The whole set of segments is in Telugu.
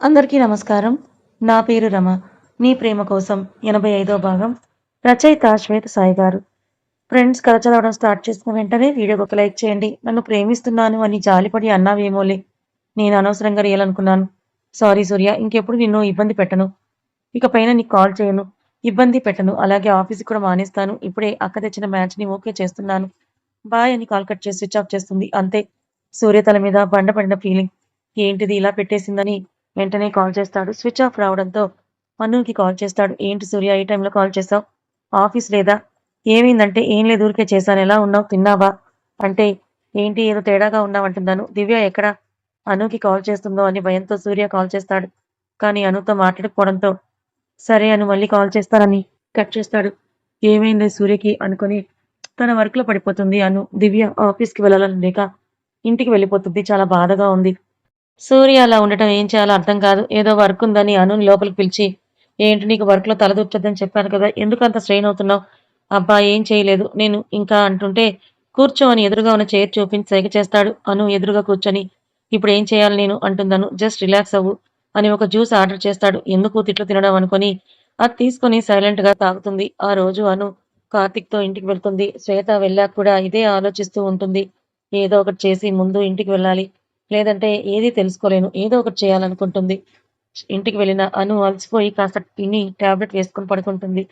అందరికీ నమస్కారం. నా పేరు రమ. నీ ప్రేమ కోసం ఎనభై ఐదో భాగం రచయిత శ్వేత సాయి గారు. ఫ్రెండ్స్ కథ చదవడం స్టార్ట్ చేసిన వెంటనే వీడియోకి ఒక లైక్ చేయండి. నన్ను ప్రేమిస్తున్నాను అని జాలిపడి అన్నావేమోలే. నేను అనవసరంగా రియలనుకున్నాను సారీ సూర్య ఇంకెప్పుడు నిన్ను ఇబ్బంది పెట్టను. ఇక పైన నీకు కాల్ చేయను. ఇబ్బంది పెట్టను. అలాగే ఆఫీస్కి కూడా మానేస్తాను. ఇప్పుడే అక్క తెచ్చిన మ్యాచ్ని ఓకే చేస్తున్నాను. బాయ్ అని కాల్ కట్ చేసి స్విచ్ ఆఫ్ చేస్తుంది. అంతే. సూర్య తల మీద బండ పడిన ఫీలింగ్. ఏంటిది ఇలా పెట్టేసిందని వెంటనే కాల్ చేస్తాడు. స్విచ్ ఆఫ్ రావడంతో మనుకి కాల్ చేస్తాడు. ఏంటి సూర్య ఈ టైంలో కాల్ చేసావు? ఆఫీస్ లేదా? ఏమైందంటే ఏం లేదు ఊరికే చేశాను. ఎలా ఉన్నావు? తిన్నావా? అంటే ఏంటి ఏదో తేడాగా ఉన్నావంటున్నాను దివ్య ఎక్కడ? అనుకి కాల్ చేస్తుందో అని భయంతో సూర్య కాల్ చేస్తాడు. కానీ అనుతో మాట్లాడకపోవడంతో సరే అను మళ్ళీ కాల్ చేస్తానని కట్ చేస్తాడు. ఏమైంది సూర్యకి అనుకొని తన వర్క్లో పడిపోతుంది అను. దివ్య ఆఫీస్కి వెళ్ళాలని లేక ఇంటికి వెళ్ళిపోతుంది. చాలా బాధగా ఉంది. సూర్య అలా ఉండటం ఏం చేయాలో అర్థం కాదు. ఏదో వర్క్ ఉందని అనుని లోపలికి పిలిచి ఏంటి నీకు వర్క్లో తలదూర్చొద్దని చెప్పాను కదా ఎందుకు అంత స్ట్రెయిన్ అవుతున్నావు? అబ్బా ఏం చేయలేదు. నేను ఇంకా అంటుంటే కూర్చో అని ఎదురుగా ఉన్న చైర్ చూపించి సైగ చేస్తాడు. అను ఎదురుగా కూర్చొని ఇప్పుడు ఏం చేయాలి నేను? అంటుందను. జస్ట్ రిలాక్స్ అవ్వు అని ఒక జ్యూస్ ఆర్డర్ చేస్తాడు. ఎందుకు తిట్లు తినడం అనుకొని అది తీసుకొని సైలెంట్గా తాగుతుంది. ఆ రోజు అను కార్తిక్తో ఇంటికి వెళ్తుంది. శ్వేత వెళ్ళాక కూడా ఇదే ఆలోచిస్తూ ఉంటుంది. ఏదో ఒకటి చేసి ముందు ఇంటికి వెళ్ళాలి. లేదంటే ఏది తెలుసుకోలేను. ఏదో ఒకటి చేయాలనుకుంటుంది. ఇంటికి వెళ్ళిన అను అలసిపోయి కాస్త తిని టాబ్లెట్ వేసుకుని పడుకుంటుంది.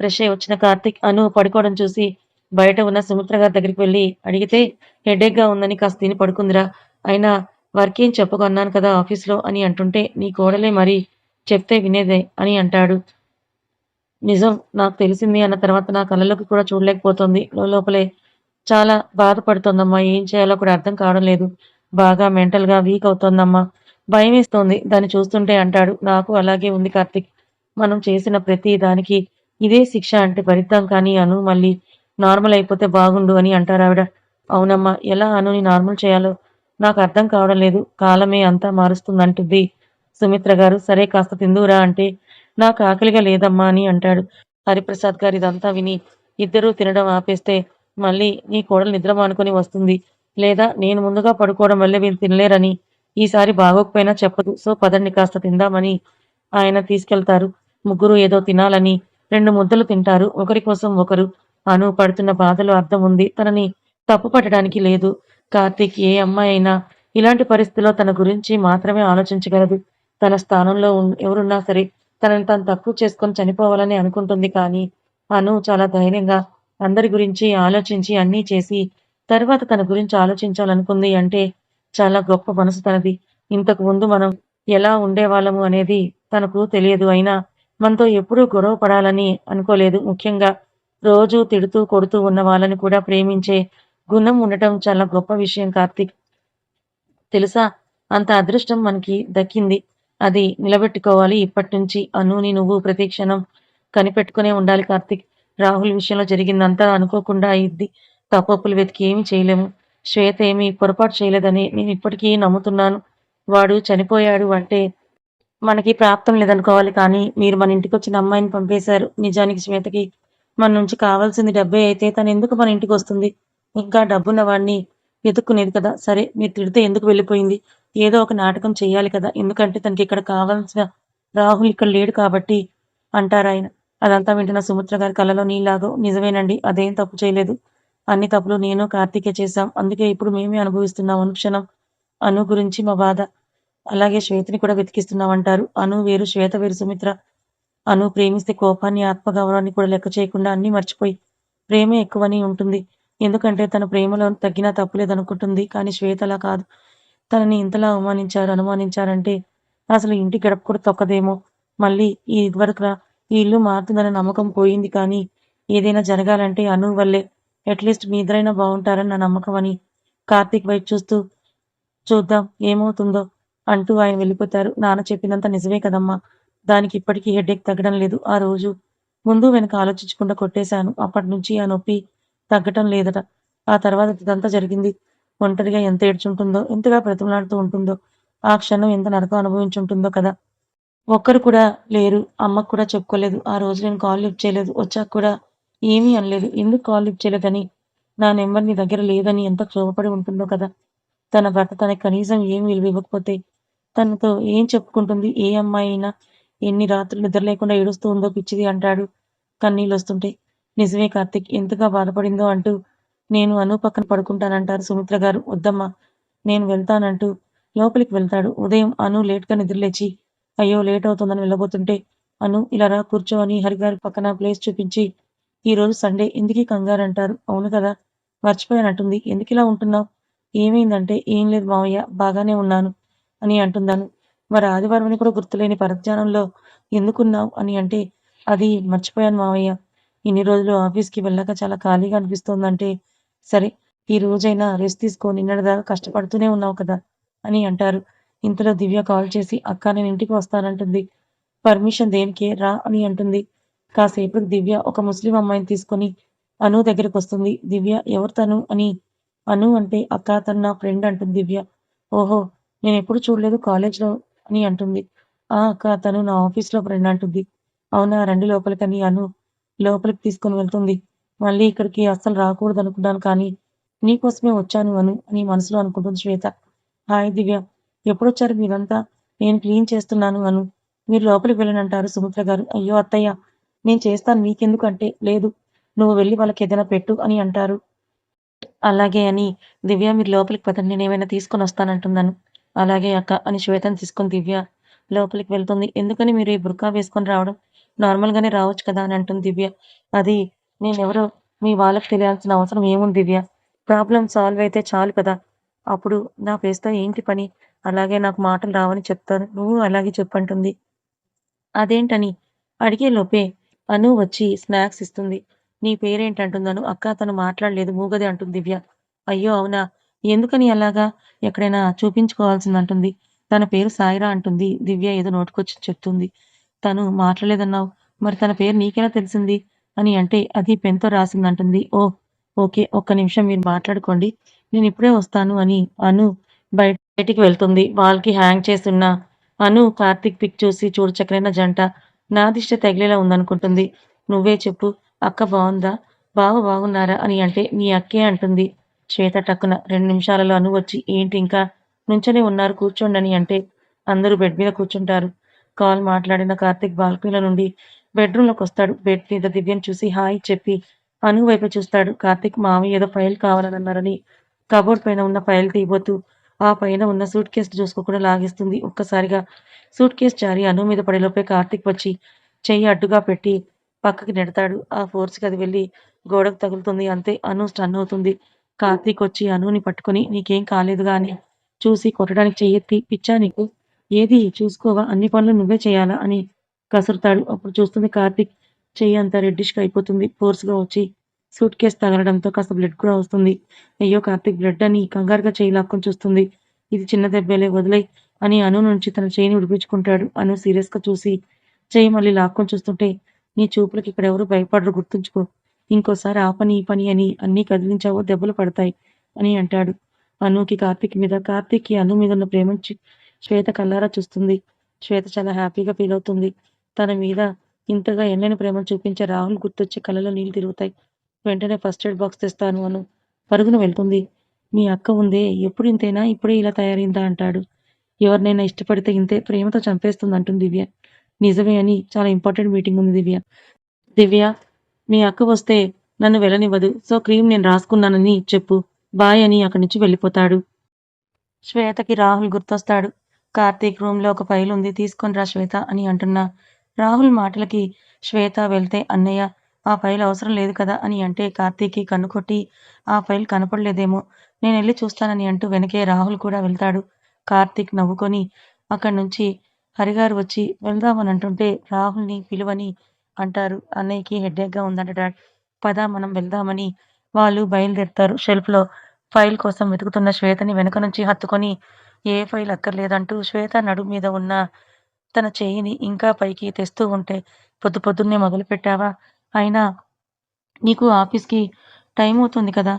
ఫ్రెష్ అయి వచ్చిన కార్తిక్ అను పడుకోవడం చూసి బయట ఉన్న సుమిత్ర గారి దగ్గరికి వెళ్ళి అడిగితే హెడేక్గా ఉందని కాస్త తిని పడుకుందిరా. అయినా వర్క్ ఏం చెప్పుకొన్నాను కదా ఆఫీస్లో అని అంటుంటే నీ కోడలే మరి చెప్తే వినేదే అని అంటాడు. నిజం నాకు తెలిసింది అన్న తర్వాత నా కళ్ళలోకి కూడా చూడలేకపోతుంది. లోపలే చాలా బాధపడుతోందమ్మా. ఏం చేయాలో కూడా అర్థం కావడం లేదు. బాగా మెంటల్గా వీక్ అవుతోందమ్మా. భయం వేస్తోంది దాన్ని చూస్తుంటే అంటాడు. నాకు అలాగే ఉంది కార్తిక్. మనం చేసిన ప్రతి దానికి ఇదే శిక్ష అంటే భరిద్దాం కానీ అను మళ్ళీ నార్మల్ అయిపోతే బాగుండు అని అంటారు ఆవిడ. అవునమ్మా. ఎలా అనుని నార్మల్ చేయాలో నాకు అర్థం కావడం లేదు. కాలమే అంతా మారుస్తుందంటుంది సుమిత్ర గారు. సరే కాస్త తిందురా అంటే నాకు ఆకలిగా లేదమ్మా అని అంటాడు. హరిప్రసాద్ గారు ఇదంతా విని ఇద్దరూ తినడం ఆపేస్తే మళ్ళీ నీ కోడలు నిద్ర మానుకొని వస్తుంది. లేదా నేను ముందుగా పడుకోవడం వల్ల వీళ్ళు తినలేరని ఈసారి బాగోకపోయినా చెప్పదు. సో పదండి కాస్త తిందామని ఆయన తీసుకెళ్తారు. ముగ్గురు ఏదో తినాలని రెండు ముద్దలు తింటారు. ఒకరి కోసం ఒకరు అను పడుతున్న బాధలో అర్థం ఉంది. తనని తప్పు పట్టడానికి లేదు. కార్తీక్ ఏ అమ్మాయి అయినా ఇలాంటి పరిస్థితిలో తన గురించి మాత్రమే ఆలోచించగలదు. తన స్థానంలో ఎవరున్నా సరే తనని తను తక్కువ చేసుకొని చనిపోవాలని అనుకుంటుంది. కానీ అను చాలా ధైర్యంగా అందరి గురించి ఆలోచించి అన్నీ చేసి తర్వాత తన గురించి ఆలోచించాలనుకుంది అంటే చాలా గొప్ప మనసు తనది. ఇంతకు ముందు మనం ఎలా ఉండేవాళ్ళము అనేది తనకు తెలియదు. అయినా మనతో ఎప్పుడూ గొడవ పడాలని అనుకోలేదు. ముఖ్యంగా రోజు తిడుతూ కొడుతూ ఉన్న వాళ్ళని కూడా ప్రేమించే గుణం ఉండటం చాలా గొప్ప విషయం కార్తీక్. తెలుసా? అంత అదృష్టం మనకి దక్కింది. అది నిలబెట్టుకోవాలి. ఇప్పటి నుంచి అనుని నువ్వు ప్రతి క్షణం కనిపెట్టుకునే ఉండాలి కార్తీక్. రాహుల్ విషయంలో జరిగిందంతా అనుకోకుండా అయింది తప్పప్పులు వెతికి ఏమీ చేయలేము. శ్వేత ఏమీ పొరపాటు చేయలేదని నేను ఇప్పటికీ నమ్ముతున్నాను. వాడు చనిపోయాడు అంటే మనకి ప్రాప్తం లేదనుకోవాలి కానీ మీరు మన ఇంటికి వచ్చిన అమ్మాయిని పంపేశారు. నిజానికి శ్వేతకి మన నుంచి కావాల్సింది డబ్బే అయితే తను ఎందుకు మన ఇంటికి వస్తుంది ఇంకా డబ్బున్న వాడిని వెతుక్కునేది కదా. సరే మీరు తిడితే ఎందుకు వెళ్ళిపోయింది? ఏదో ఒక నాటకం చేయాలి కదా. ఎందుకంటే తనకి ఇక్కడ కావాల్సిన రాహుల్ ఇక్కడ లేడు కాబట్టి అంటారు ఆయన అదంతా వింటున్న సుమిత్ర గారి కళ్ళలో నీలాగో నిజమేనండి అదేం తప్పు చేయలేదు. అన్ని తప్పులు నేను కార్తీకే చేశాం. అందుకే ఇప్పుడు మేమే అనుభవిస్తున్నాం. అనుక్షణం అను గురించి మా బాధ. అలాగే శ్వేతని కూడా వెతికిస్తున్నాం అంటారు అను వేరు శ్వేత వేరు సుమిత్ర. అను ప్రేమిస్తే కోపాన్ని ఆత్మగౌరవాన్ని కూడా లెక్క చేయకుండా అన్ని మర్చిపోయి ప్రేమే ఎక్కువని ఉంటుంది. ఎందుకంటే తన ప్రేమలో తగ్గినా తప్పులేదనుకుంటుంది. కానీ శ్వేత అలా కాదు. తనని ఇంతలా అవమానించారు అనుమానించారంటే అసలు ఇంటి గడప కూడా తొక్కదేమో. మళ్ళీ ఈ ఇదివరకు ఈ ఇల్లు మారుతుందన్న నమ్మకం పోయింది కానీ ఏదైనా జరగాలంటే అను వల్లే. అట్లీస్ట్ మీ ఇద్దరైనా బాగుంటారని నా నమ్మకం అని కార్తీక్ వైపు చూస్తూ చూద్దాం ఏమవుతుందో అంటూ ఆయన వెళ్ళిపోతారు. నాన్న చెప్పినంత నిజమే కదమ్మా. దానికి ఇప్పటికీ హెడేక్ తగ్గడం లేదు. ఆ రోజు ముందు వెనక ఆలోచించకుండా కొట్టేశాను. అప్పటి నుంచి ఆ నొప్పి తగ్గటం లేదట. ఆ తర్వాత ఇదంతా జరిగింది. ఒంటరిగా ఎంత ఏడ్చుంటుందో ఎంతగా ప్రతిమలాడుతూ ఉంటుందో ఆ క్షణం ఎంత నరకం అనుభవించుంటుందో కదా. ఒక్కరు కూడా లేరు. అమ్మకు కూడా చెప్పుకోలేదు. ఆ రోజు నేను కాల్ లిఫ్ట్ చేయలేదు. వచ్చాక కూడా ఏమీ అనలేదు. ఎందుకు కాల్ లిఫ్ట్ చేయలేదని? నా నెంబర్ నీ దగ్గర లేదని ఎంత క్షోభపడి ఉంటుందో కదా. తన భర్త తనకి కనీసం ఏం విలువ ఇవ్వకపోతే తనతో ఏం చెప్పుకుంటుంది? ఏ అమ్మాయి అయినా ఎన్ని రాత్రులు నిద్ర లేకుండా ఏడుస్తూ ఉందో పిచ్చిది అంటాడు కన్నీళ్ళు వస్తుంటే నిజమే కార్తిక్ ఎంతగా బాధపడిందో అంటూ నేను అను పక్కన పడుకుంటానంటారు సుమిత్ర గారు. వద్దమ్మా నేను వెళ్తానంటూ లోపలికి వెళ్తాడు. ఉదయం అను లేట్గా నిద్రలేచి అయ్యో లేట్ అవుతుందని వెళ్ళబోతుంటే అను ఇలా రా కూర్చో అని హరిగారి పక్కన ప్లేస్ చూపించి ఈ రోజు సండే ఎందుకీ కంగారు అంటారు అవును కదా మర్చిపోయానంటుంది. ఎందుకు ఇలా ఉంటున్నావు? ఏమైందంటే ఏం లేదు మావయ్య బాగానే ఉన్నాను అని అంటున్నాను మరి ఆదివారం అని కూడా గుర్తులేని పరధ్యానంలో ఎందుకున్నావు అని అంటే అది మర్చిపోయాను మావయ్య. ఇన్ని రోజులు ఆఫీస్కి వెళ్ళాక చాలా ఖాళీగా అనిపిస్తోందంటే సరే ఈ రోజైనా రెస్ట్ తీసుకొని నిన్నటిదాకా కష్టపడుతూనే ఉన్నావు కదా అని అంటారు. ఇంతలో దివ్య కాల్ చేసి అక్క నేను ఇంటికి వస్తానంటుంది. పర్మిషన్ దేనికే? రా అని అంటుంది. కాసేపటికి దివ్య ఒక ముస్లిం అమ్మాయిని తీసుకొని అను దగ్గరికి వస్తుంది. దివ్య ఎవరు తను అని? అను అంటే అక్క తను నా ఫ్రెండ్ అంటుంది దివ్య. ఓహో నేను ఎప్పుడు చూడలేదు కాలేజ్లో అని అంటుంది. ఆ అక్క తను నా ఆఫీస్లో ఫ్రెండ్ అంటుంది. అవునా రండి లోపలికని అను లోపలికి తీసుకొని వెళ్తుంది. మళ్ళీ ఇక్కడికి అస్సలు రాకూడదు అనుకున్నాను కానీ నీకోసమే వచ్చాను అను అని మనసులో అనుకుంటుంది శ్వేత. హాయ్ దివ్య ఎప్పుడొచ్చారు మీరంతా? నేను క్లీన్ చేస్తున్నాను అను. మీరు లోపలికి వెళ్ళనంటారు సుమిత్ర గారు. అయ్యో అత్తయ్య నేను చేస్తాను నీకెందుకంటే? లేదు నువ్వు వెళ్ళి వాళ్ళకి ఏదైనా పెట్టు అని అంటారు. అలాగే అని దివ్య మీరు లోపలికి పదండి నేను ఏమైనా తీసుకొని వస్తానంటున్నాను. అలాగే అక్క అని శ్వేతను తీసుకొని దివ్య లోపలికి వెళ్తుంది. ఎందుకని మీరు ఈ బుర్కా వేసుకొని రావడం? నార్మల్గానే రావచ్చు కదా అని అంటుంది దివ్య. అది నేనెవరో మీ వాళ్ళకి తెలియాల్సిన అవసరం ఏముంది దివ్య? ప్రాబ్లం సాల్వ్ అయితే చాలు కదా. అప్పుడు నా ఫేస్తో ఏంటి పని? అలాగే నాకు మాటలు రావని చెప్తాను నువ్వు అలాగే చెప్పంటుంది. అదేంటని? అడిగే లోపే అను వచ్చి స్నాక్స్ ఇస్తుంది. నీ పేరేంటంటుందను అక్క తను మాట్లాడలేదు. మూగదే అంటుంది దివ్య. అయ్యో అవునా? ఎందుకని అలాగా? ఎక్కడైనా చూపించుకోవాల్సిందంటుంది. తన పేరు సాయిరా అంటుంది. దివ్య ఏదో నోటుకొచ్చి చెప్తుంది. తను మాట్లాడలేదన్నావు. మరి తన పేరు నీకెలా తెలిసింది? అని అంటే అది పెన్తో రాసిందంటుంది. ఓ ఓకే ఒక్క నిమిషం మీరు మాట్లాడుకోండి. నేను ఇప్పుడే వస్తాను అని అను బయటికి వెళ్తుంది. వాళ్ళకి హ్యాంగ్ చేస్తున్న అను కార్తిక్ పిక్ చూసి చూడు చక్కరైన జంట. నా దిష్ట తగిలేలా ఉందనుకుంటుంది. నువ్వే చెప్పు అక్క బాగుందా బావ బాగున్నారా అని అంటే నీ అక్కే అంటుంది. శ్వేత టక్కున రెండు నిమిషాలలో అను వచ్చి ఏంటి ఇంకా? నుంచనే ఉన్నారు కూర్చోండి అని అంటే అందరూ బెడ్ మీద కూర్చుంటారు. కాల్ మాట్లాడిన కార్తిక్ బాల్కనీల నుండి బెడ్రూమ్లోకి వస్తాడు బెడ్ మీద దివ్యను చూసి హాయ్ చెప్పి అను వైపు చూస్తాడు. కార్తిక్ మావి ఏదో ఫైల్ కావాలని అన్నారని కబోర్డ్ పైన ఉన్న ఫైల్ తీయబోతూ ఆ పైన ఉన్న సూట్ కేసు చూసుకోకుండా లాగేస్తుంది. ఒక్కసారిగా సూట్ కేసు జారి అను మీద పడేలోపే కార్తిక్ వచ్చి చెయ్యి అడ్డుగా పెట్టి పక్కకి నెడతాడు. ఆ ఫోర్స్కి అది వెళ్ళి గోడకు తగులుతుంది. అంతే అను స్టన్ అవుతుంది. కార్తీక్ వచ్చి అనుని పట్టుకొని నీకేం కాలేదుగా అని చూసి కొట్టడానికి చెయ్యెత్తి పిచ్చా నీకు. ఏది చూసుకోవా? అన్ని పనులు నువ్వే చేయాలా అని కసురుతాడు. అప్పుడు చూస్తుంది కార్తీక్ చెయ్యి అంతా రెడ్డిష్గా అయిపోతుంది. ఫోర్స్గా వచ్చి సూట్ కేసు తగలడంతో కాస్త బ్లడ్ కూడా వస్తుంది. అయ్యో కార్తిక్ బ్లడ్ అని కంగారుగా చేయి లాక్కొని చూస్తుంది. ఇది చిన్న దెబ్బలే వదిలే అని అను నుంచి తన చేయిని విడిపించుకుంటాడు అను సీరియస్గా చూసి చేయి మళ్ళీ లాక్కొని చూస్తుంటే నీ చూపులకి ఇక్కడ ఎవరు భయపడరు గుర్తుంచుకో. ఇంకోసారి ఆ పని ఈ పని అని అన్నీ కదిలించావో దెబ్బలు పడతాయి అని అంటాడు. అనుకి కార్తీక్ మీద కార్తీక్కి అను మీద ఉన్న ప్రేమ శ్వేత కల్లారా చూస్తుంది. శ్వేత చాలా హ్యాపీగా ఫీల్ అవుతుంది. తన మీద ఇంతగా ఎన్నైన ప్రేమను చూపించే రాహుల్ గుర్తొచ్చి కళ్ళలో నీళ్ళు తిరుగుతాయి. వెంటనే ఫస్ట్ ఎయిడ్ బాక్స్ తెస్తాను అను. పరుగున వెళ్తుంది. మీ అక్క ఉందే ఎప్పుడు ఇంతేనా ఇప్పుడే ఇలా తయారైందా అంటాడు. ఎవరినైనా ఇష్టపడితే ఇంతే ప్రేమతో చంపేస్తుంది అంటుంది దివ్య. నిజమే అని చాలా ఇంపార్టెంట్ మీటింగ్ ఉంది దివ్య. దివ్య మీ అక్క వస్తే నన్ను వెళ్ళనివ్వదు. సో క్రీమ్ నేను రాసుకున్నానని చెప్పు. బాయ్ అని అక్కడి నుంచి వెళ్ళిపోతాడు. శ్వేతకి రాహుల్ గుర్తొస్తాడు. కార్తీక్ రూమ్లో ఒక ఫైల్ ఉంది తీసుకొని రా శ్వేత అని అంటున్నా. రాహుల్ మాటలకి శ్వేత వెళ్తే అన్నయ్య ఆ ఫైల్ అవసరం లేదు కదా అని అంటే కార్తీక్కి కన్ను కొట్టి ఆ ఫైల్ కనపడలేదేమో నేను వెళ్ళి చూస్తానని అంటూ వెనకే రాహుల్ కూడా వెళ్తాడు. కార్తీక్ నవ్వుకొని అక్కడి నుంచి హరిగారు వచ్చి వెళ్దామని అంటుంటే రాహుల్ని పిలువని అంటారు. అన్నయ్యకి హెడ్ఏక్గా ఉందంట డాడ్. పద మనం వెళ్దామని వాళ్ళు బయలుదేరుతారు షెల్ఫ్లో. ఫైల్ కోసం వెతుకుతున్న శ్వేతని వెనక నుంచి హత్తుకొని ఏ ఫైల్ అక్కర్లేదంటూ శ్వేత నడుము మీద ఉన్న తన చేయిని ఇంకా పైకి తెస్తూ ఉంటే పొద్దు పొద్దున్నే మొదలు పెట్టావా అయినా నీకు ఆఫీస్కి టైం అవుతుంది కదా?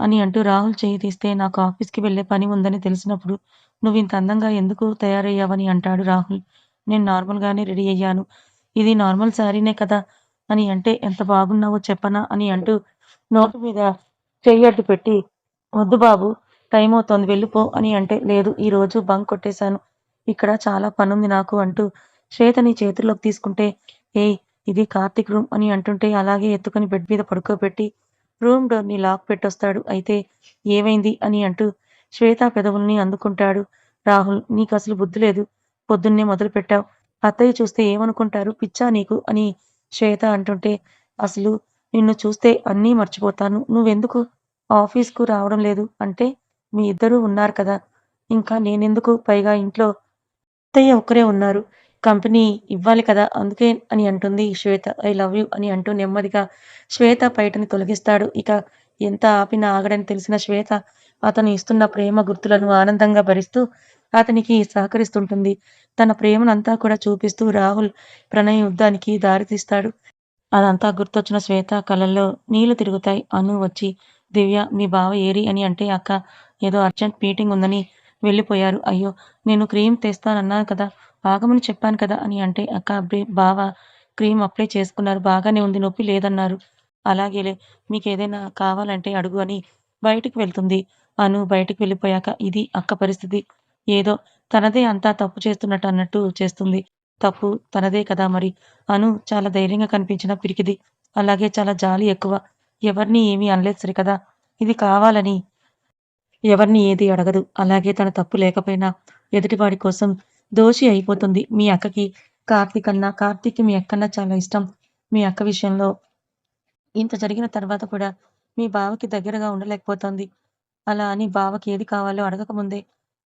అని అంటూ రాహుల్ చేయి తీస్తే నాకు ఆఫీస్కి వెళ్ళే పని ఉందని తెలిసినప్పుడు నువ్వు ఇంత అందంగా ఎందుకు తయారయ్యావని అంటాడు రాహుల్. నేను నార్మల్గానే రెడీ అయ్యాను. ఇది నార్మల్ శారీనే కదా? అని అంటే ఎంత బాగున్నావో చెప్పనా అని అంటూ నోటు మీద చెయ్యి అడ్డు పెట్టి వద్దు బాబు టైం అవుతోంది వెళ్ళిపో అని అంటే లేదు ఈ రోజు బంక్ కొట్టేశాను. ఇక్కడ చాలా పనుంది నాకు అంటూ శ్వేతని చేతుల్లోకి తీసుకుంటే ఏయ్ ఇది కార్తిక్ రూమ్ అని అంటుంటే అలాగే ఎత్తుకొని బెడ్ మీద పడుకోబెట్టి రూమ్ డోర్ని లాక్ పెట్టొస్తాడు. అయితే ఏమైంది అని అంటూ శ్వేత పెదవుల్ని అందుకుంటాడు. రాహుల్ నీకు అసలు బుద్ధి లేదు. పొద్దున్నే మొదలు పెట్టావు అత్తయ్య చూస్తే ఏమనుకుంటారు? పిచ్చా నీకు అని శ్వేత అంటుంటే అసలు నిన్ను చూస్తే అన్నీ మర్చిపోతాను. నువ్వెందుకు ఆఫీస్కు రావడం లేదు? అంటే మీ ఇద్దరూ ఉన్నారు కదా. ఇంకా నేనెందుకు? పైగా ఇంట్లో అత్తయ్య ఒక్కరే ఉన్నారు. కంపెనీ ఇవ్వాలి కదా అందుకే అని అంటుంది శ్వేత. ఐ లవ్ యూ అని అంటూ నెమ్మదిగా శ్వేత పైటని తొలగిస్తాడు. ఇక ఎంత ఆపినా ఆగడని తెలిసిన శ్వేత అతను ఇస్తున్న ప్రేమ గుర్తులను ఆనందంగా భరిస్తూ అతనికి సహకరిస్తుంటుంది. తన ప్రేమనంతా కూడా చూపిస్తూ రాహుల్ ప్రణయ యుద్ధానికి దారితీస్తాడు అదంతా గుర్తొచ్చిన శ్వేత కళ్ళల్లో నీళ్ళు తిరుగుతాయి. అను వచ్చి దివ్య మీ బావ ఏరి అని అంటే అక్క ఏదో అర్జెంట్ మీటింగ్ ఉందని వెళ్ళిపోయారు. అయ్యో నేను క్రీమ్ తెస్తానన్నాను కదా. ఆగమని చెప్పాను కదా అని అంటే అక్క అబ్బే బావ క్రీమ్ అప్లై చేసుకున్నారు బాగానే ఉంది నొప్పి లేదన్నారు. అలాగేలే మీకు ఏదైనా కావాలంటే అడుగు అని బయటికి వెళ్తుంది. అను బయటికి వెళ్ళిపోయాక ఇది అక్క పరిస్థితి. ఏదో తనదే అంతా తప్పు చేస్తున్నట్టు అన్నట్టు చేస్తుంది. తప్పు తనదే కదా మరి. అను చాలా ధైర్యంగా కనిపించిన పిరికిది. అలాగే చాలా జాలి ఎక్కువ. ఎవరిని ఏమీ అనలేదు సరి కదా ఇది కావాలని. ఎవరిని ఏది అడగదు. అలాగే తన తప్పు లేకపోయినా ఎదుటివాడి కోసం దోషి అయిపోతుంది. మీ అక్కకి కార్తీక్ అన్న కార్తీక్ మీ అక్కన్నా చాలా ఇష్టం. మీ అక్క విషయంలో ఇంత జరిగిన తర్వాత కూడా మీ బావకి దగ్గరగా ఉండలేకపోతుంది. అలా అని బావకి ఏది కావాలో అడగకముందే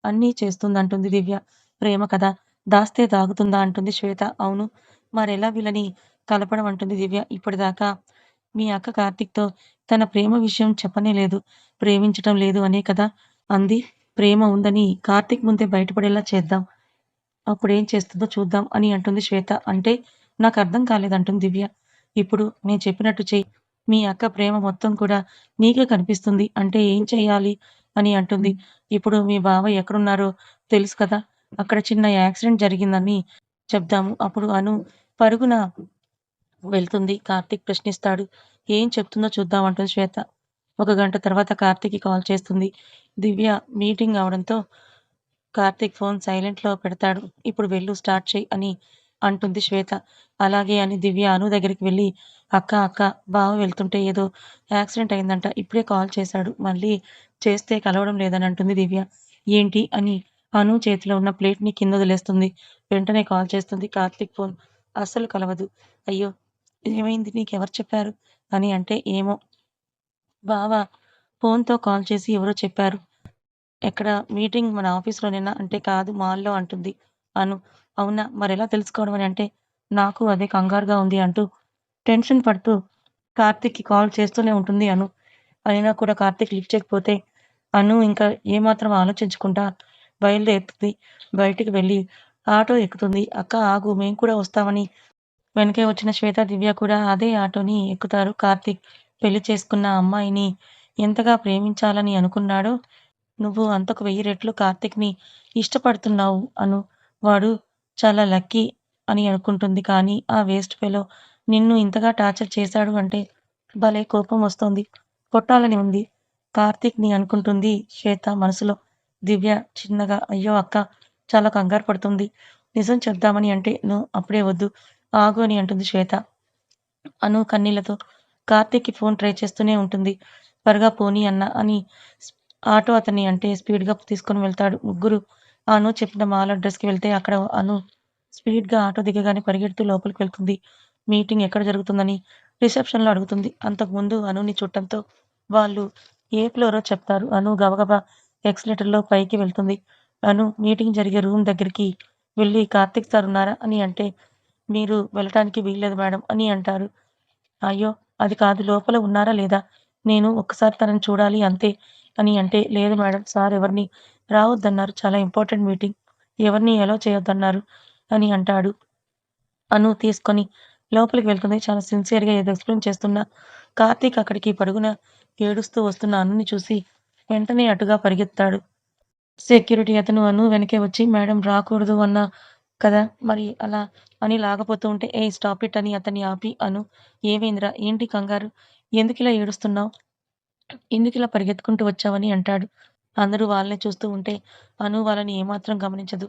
అన్నీ చేస్తుందంటుంది దివ్య. ప్రేమ కదా దాస్తే దాగుతుందా అంటుంది శ్వేత. అవును మరెలా వీళ్ళని కలపడం అంటుంది దివ్య. ఇప్పటిదాకా మీ అక్క కార్తిక్తో తన ప్రేమ విషయం చెప్పనే లేదు. ప్రేమించటం లేదు అనే కదా అంది. ప్రేమ ఉందని కార్తిక్ ముందే బయటపడేలా చేద్దాం. అప్పుడేం చేస్తుందో చూద్దాం అని అంటుంది శ్వేత. అంటే నాకు అర్థం కాలేదంటుంది దివ్య. ఇప్పుడు నేను చెప్పినట్టు చెయ్యి. మీ అక్క ప్రేమ మొత్తం కూడా నీకే కనిపిస్తుంది. అంటే ఏం చేయాలి అని అంటుంది. ఇప్పుడు మీ బావ ఎక్కడున్నారో తెలుసు కదా. అక్కడ చిన్న యాక్సిడెంట్ జరిగిందని చెప్దాము. అప్పుడు అను పరుగున వెళ్తుంది. కార్తీక్ ప్రశ్నిస్తాడు. ఏం చెప్తుందో చూద్దాం అంటుంది శ్వేత. ఒక గంట తర్వాత కార్తీక్కి కాల్ చేస్తుంది. దివ్య మీటింగ్ అవడంతో కార్తీక్ ఫోన్ సైలెంట్లో పెడతాడు. ఇప్పుడు వెళ్ళు స్టార్ట్ చేయి అని అంటుంది శ్వేత. అలాగే అని దివ్య అను దగ్గరికి వెళ్ళి అక్క అక్క బావ వెళ్తుంటే ఏదో యాక్సిడెంట్ అయిందంట ఇప్పుడే కాల్ చేశాడు. మళ్ళీ చేస్తే కలవడం లేదని అంటుంది దివ్య. ఏంటి? అని అను చేతిలో ఉన్న ప్లేట్ని కింద వదిలేస్తుంది. వెంటనే కాల్ చేస్తుంది కార్తీక్ ఫోన్. అస్సలు కలవదు. అయ్యో ఏమైంది? నీకెవరు చెప్పారు? అని అంటే ఏమో బావ ఫోన్తో కాల్ చేసి ఎవరో చెప్పారు. ఎక్కడ మీటింగ్ మన ఆఫీస్‌లోనేనా అంటే కాదు మాల్‌లో అంటుంది అను. అవునా మరెలా తెలుసుకోవడం అని అంటే నాకు అదే కంగారుగా ఉంది అంటూ టెన్షన్ పడుతూ కార్తిక్కి కాల్ చేస్తూనే ఉంటుంది అను. అయినా కూడా కార్తీక్ లిఫ్ట్ చేయకపోతే అను ఇంకా ఏమాత్రం ఆలోచించకుండా బయలుదేరుతుంది. బయటికి వెళ్ళి ఆటో ఎక్కుతుంది. అక్క ఆగు మేము కూడా వస్తామని వెనకే వచ్చిన శ్వేత, దివ్య కూడా అదే ఆటోని ఎక్కుతారు. కార్తిక్ పెళ్ళి చేసుకున్న అమ్మాయిని ఎంతగా ప్రేమించాలని అనుకున్నాడో నువ్వు అంతకు వెయ్యి రెట్లు కార్తిక్ని ఇష్టపడుతున్నావు అను. వాడు చాలా లక్కీ అని అనుకుంటుంది. కానీ ఆ వేస్ట్ ఫెలో నిన్ను ఇంతగా టార్చర్ చేశాడు అంటే భలే కోపం వస్తోంది. కొట్టాలని ఉంది. కార్తీక్‌ని అనుకుంటుంది శ్వేత మనసులో. దివ్య చిన్నగా అయ్యో అక్క చాలా కంగారు పడుతుంది. నిజం చెప్దామని అంటే నువ్వు అప్పుడే వద్దు. ఆగు అని అంటుంది శ్వేత. అను కన్నీళ్ళతో కార్తీక్‌కి ఫోన్ ట్రై చేస్తూనే ఉంటుంది. త్వరగా పోనీ అన్న అని ఆటో అతన్ని అంటే స్పీడ్‌గా తీసుకొని వెళ్తాడు. ముగ్గురు అను చెప్పిన మాల్ అడ్రస్‌కి వెళ్తే అక్కడ అను స్పీడ్‌గా ఆటో దిగగానే పరిగెడుతూ లోపలికి వెళ్తుంది. మీటింగ్ ఎక్కడ జరుగుతుందని రిసెప్షన్‌లో అడుగుతుంది. అంతకుముందు అనుని చూడటంతో వాళ్ళు ఏ ఫ్లోరో చెప్తారు. అను గబగబా ఎక్స్లేటర్లో పైకి వెళ్తుంది. అను మీటింగ్ జరిగే రూమ్ దగ్గరికి వెళ్ళి కార్తీక్ సార్ ఉన్నారా అని అంటే మీరు వెళ్ళటానికి వీల్లేదు మేడం అని అంటారు. అయ్యో! అది కాదు లోపల ఉన్నారా లేదా? నేను ఒక్కసారి తనని చూడాలి అంతే అని అంటే లేదు మేడం సార్ ఎవరిని రావద్దన్నారు. చాలా ఇంపార్టెంట్ మీటింగ్. ఎవరిని ఎలా చేయొద్దన్నారు అని అంటాడు. అను తీసుకొని లోపలికి వెళ్తుంది. చాలా సిన్సియర్‌గా ఏదో ఎక్స్‌ప్లెయిన్ చేస్తున్న కార్తీక్ అక్కడికి పరుగున ఏడుస్తూ వస్తున్న అనుని చూసి వెంటనే అటుగా పరిగెత్తాడు. సెక్యూరిటీ అతను అను వెనకే వచ్చి మేడం రాకూడదు అన్న కదా! మరి అలా అని లాగపోతూ ఉంటే ఏ స్టాప్ ఇట్ అని అతన్ని ఆపి అను ఏమైందిరా? ఏంటి కంగారు? ఎందుకు ఇలా ఏడుస్తున్నావు? ఎందుకిలా పరిగెత్తుకుంటూ వచ్చావని అంటాడు. అందరూ వాళ్ళనే చూస్తూ ఉంటే అను వాళ్ళని ఏమాత్రం గమనించదు.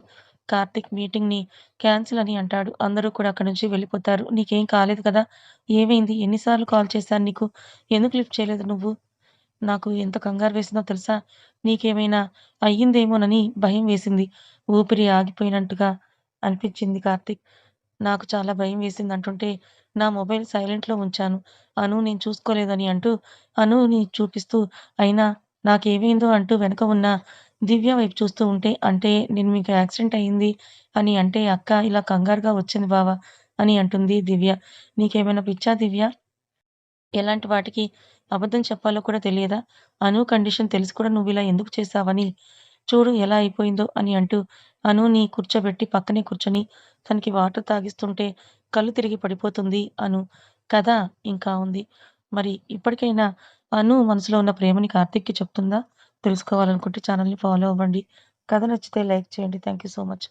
కార్తిక్ మీటింగ్‌ని క్యాన్సిల్ అని అంటాడు. అందరూ కూడా అక్కడి నుంచి వెళ్ళిపోతారు. "నీకేం కాలేదు కదా? ఏమైంది? ఎన్నిసార్లు కాల్ చేశాను నీకు? ఎందుకు లిఫ్ట్ చేయలేదు నువ్వు?" నాకు ఎంత కంగారు వేసిందో తెలుసా? నీకేమైనా అయ్యిందేమోనని భయం వేసింది. ఊపిరి ఆగిపోయినట్టుగా అనిపించింది కార్తిక్ నాకు చాలా భయం వేసింది అంటుంటే నా మొబైల్ సైలెంట్‌లో ఉంచాను. అను నేను చూసుకోలేదని అంటూ అనుని చూపిస్తూ అయినా నాకేమైందో అంటూ వెనక ఉన్న దివ్య వైపు చూస్తూ ఉంటే అంటే నేను మీకు యాక్సిడెంట్ అయింది అని అంటే అక్క ఇలా కంగారుగా వచ్చింది బావా అని అంటుంది దివ్య. నీకేమైనా పిచ్చా దివ్య? ఎలాంటి వాటికి అబద్ధం చెప్పాలో కూడా తెలియదా? అను కండిషన్ తెలిసి కూడా నువ్వు ఇలా ఎందుకు చేసావని చూడు ఎలా అయిపోయిందో అని అంటూ అనుని కూర్చోబెట్టి పక్కనే కూర్చొని తనకి వాటర్ తాగిస్తుంటే కళ్ళు తిరిగి పడిపోతుంది అను. కథ ఇంకా ఉంది. మరి ఇప్పటికైనా అను మనసులో ఉన్న ప్రేమని కార్తీక్‌కి చెప్తుందా? తెలుసుకోవాలనుకుంటే ఛానల్‌ని ఫాలో అవ్వండి. కథ నచ్చితే లైక్ చేయండి. Thank you so much.